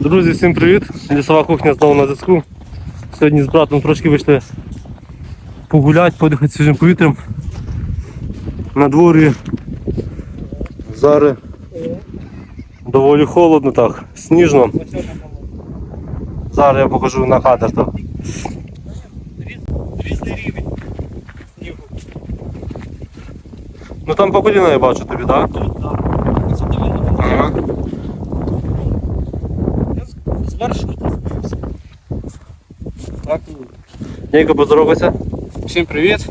Друзі, всім привіт! Лісова кухня знову на зв'язку. Сьогодні з братом трошки вийшли погуляти, подихати свіжим повітрям. На дворі зараз доволі холодно так, сніжно. Зараз я покажу на кадр. Так. Різний рівень снігу. Ну там по коліна я бачу тобі, так? Тут, так. Це Ага. Я з- зверху спустився. Так. Нейко поздоровайся. Всім привіт.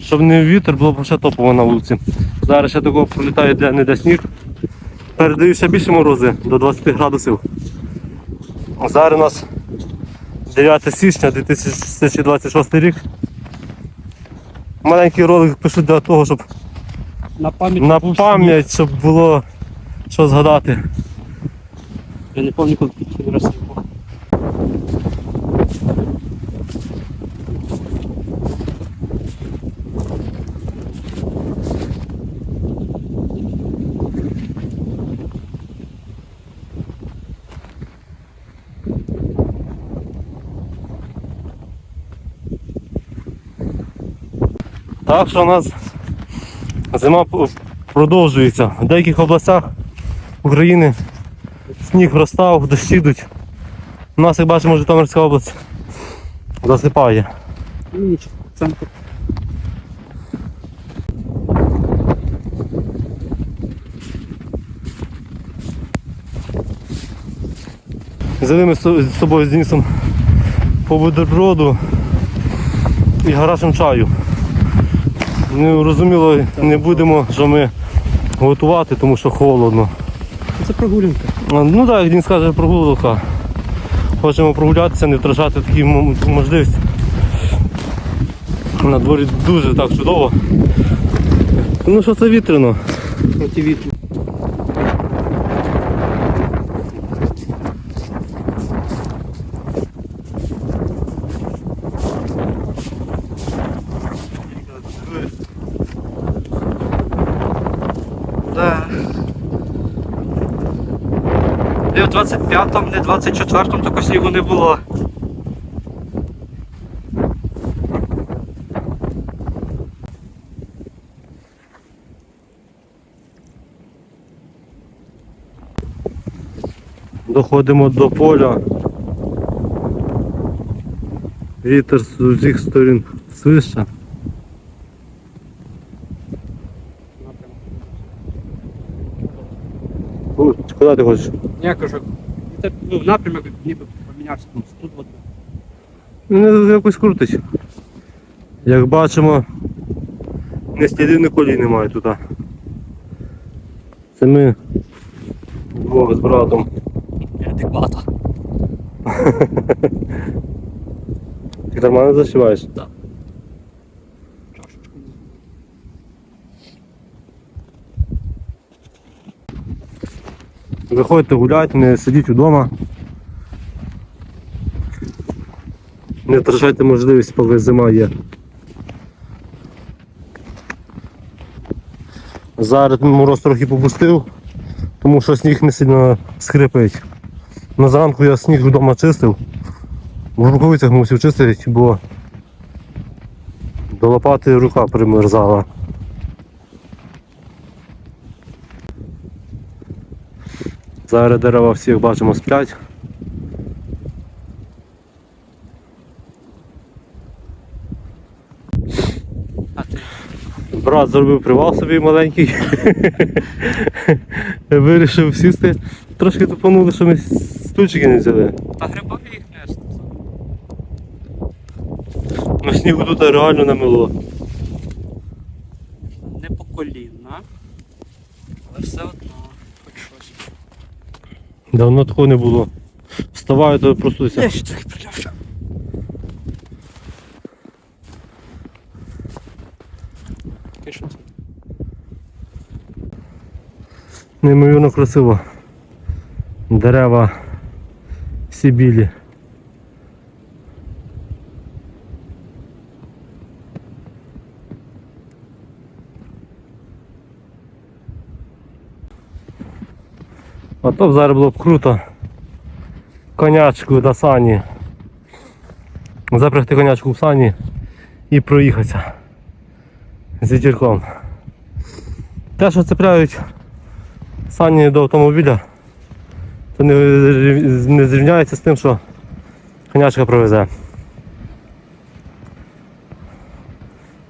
Щоб не вітер, було б ще топово на вулиці. Зараз ще такого пролітає для не для сніг. Передаю ще більше морози до 20 градусів. Зараз у нас 9 січня 2026 рік. Маленький ролик пишу для того, щоб На пам'ять. на пам'ять, щоб було що згадати. Я не пам'ятаю, коли раз був. Так що у нас зима продовжується. В деяких областях України сніг розстав, дощі йдуть. У нас, як бачимо, Житомирська область засипає. Центр. Взяли ми з собою з Денисом по бутерброду і гарячим чаю. Ну, розуміло, не будемо що ми готувати, тому що холодно. Це прогулянка. Ну так, як він скаже прогулянка. Хочемо прогулятися, не втрачати такі можливості. На дворі дуже так чудово. Ну що це вітряно. Ті вітру. 25-му, не 24-му такого снігу не було. Доходимо до поля. Вітер з усіх сторін свище. О, Куди ти хочеш? Я кажу, це ну, напрямок ніби помінявся ну, тут от. Мене якось крутить. Як бачимо, не слідів ні колій немає тут. Це ми двох з братом. Неадеквата. Ти нормально зашиваєш? Чашечку. Виходьте гуляти, не сидіть вдома. Не втрачайте можливість, поки зима є. Зараз мороз трохи попустив, тому що сніг не сильно скрипить. На зранку я сніг вдома чистив. В рукавицях мусив чистити, бо до лопати рука примерзала. Зараз дерева всіх бачимо сплять. Брат зробив привал собі маленький. Вирішив сісти. Трошки тупанули, що ми стульчики не взяли. Та грибові їх нести. Ну снігу тут реально намило. Не по коліна. Але все одно. Давно такого не було. Вставаю, то Я ще трохи прилявша. І неймовірно красиво. Дерева всі білі. То б зараз було б круто. Конячку до сані. Запрягти конячку в сані і проїхатися з вітірком. Те, що цепляють сані до автомобіля, то не, не зрівняється з тим, що конячка провезе.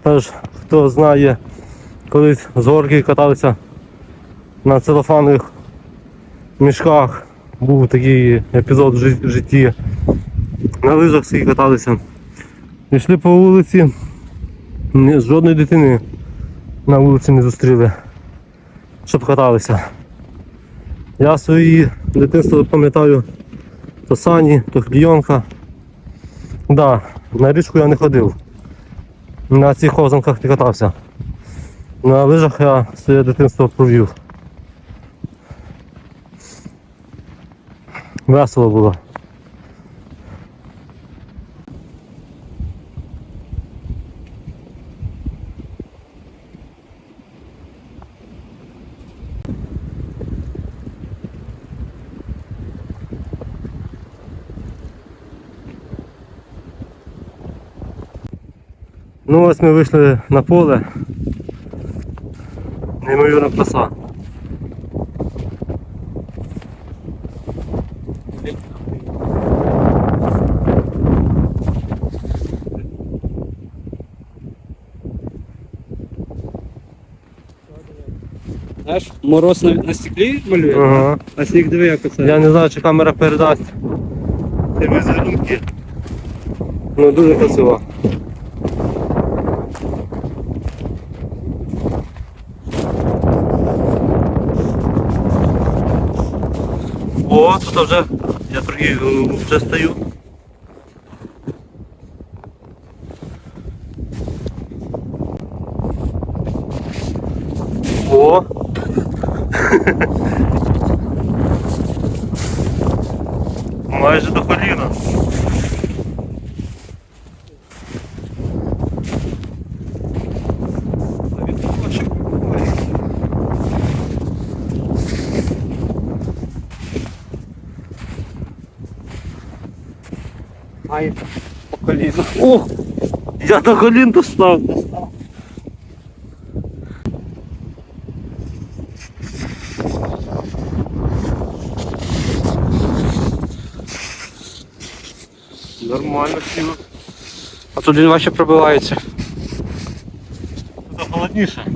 Тож, хто знає, колись з горки каталися на целофанових мішках, був такий епізод в житті. На лижах всі каталися. Йшли по вулиці, жодної дитини на вулиці не зустріли, щоб каталися. Я свої дитинство пам'ятаю, то сані, то клійонка. Да, на річку я не ходив. На цих хозанках не катався. На лижах я своє дитинство провів. Весело було. Ну ось ми вийшли на поле. Неймовірна краса. Знаєш, мороз на, на стеклі малює, Ага. а сніг диви, як оце. Я не знаю, чи камера передасть ці візерунки. Ну дуже красиво. О, тут вже я трохи е, вже стою. О! Майже до коліна. Ай, по коліну. Ох! Я до колін достав. Нормально сіло. А тут він важче пробивається. Тут холодніше.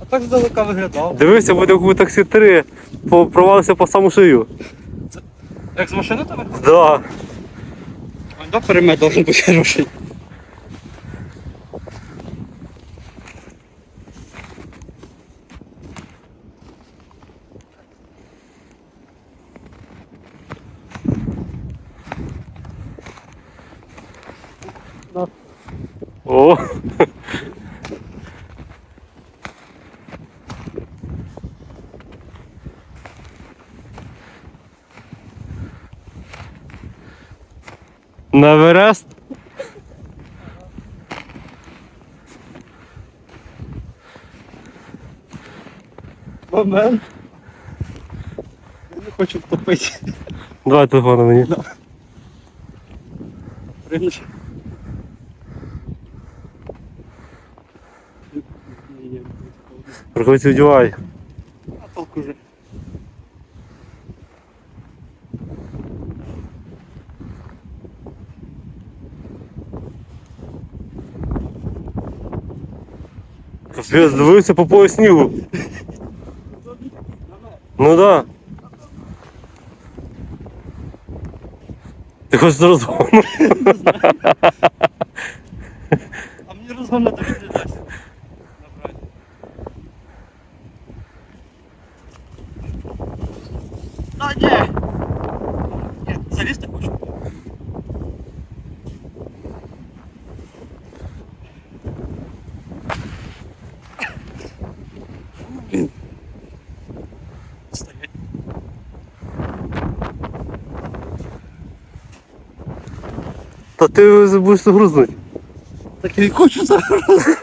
А так здалека виглядав. Дивився, буде у таксі 3, по- провалився по саму шию. Як з машини тебе? Да. До перемет должен бути хороший. О! На Верест? Момент. Я не хочу втопити. Давай телефон мені. Пригнеш. Ні, ні, Рукавиці а толку вже. Дивився по пояс снігу. Ну да. Ти хочеш розгону? А мені розгон не. стоять Та ти будеш загрузнути. Так я не хочу загрузнути.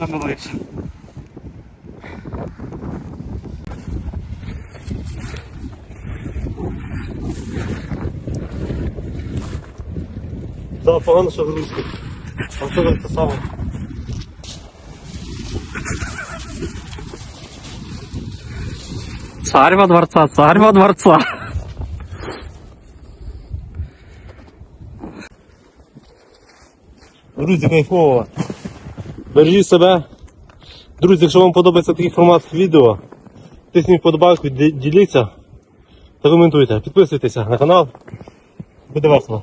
намилився. Да, погано, что грузки. Що це саме? Царь во дворца, царь во дворца. Друзі, кайфово. Бережіть себе. Друзі, якщо вам подобається такий формат відео, тисніть вподобайку, діліться та коментуйте. Підписуйтеся на канал. Буде весело.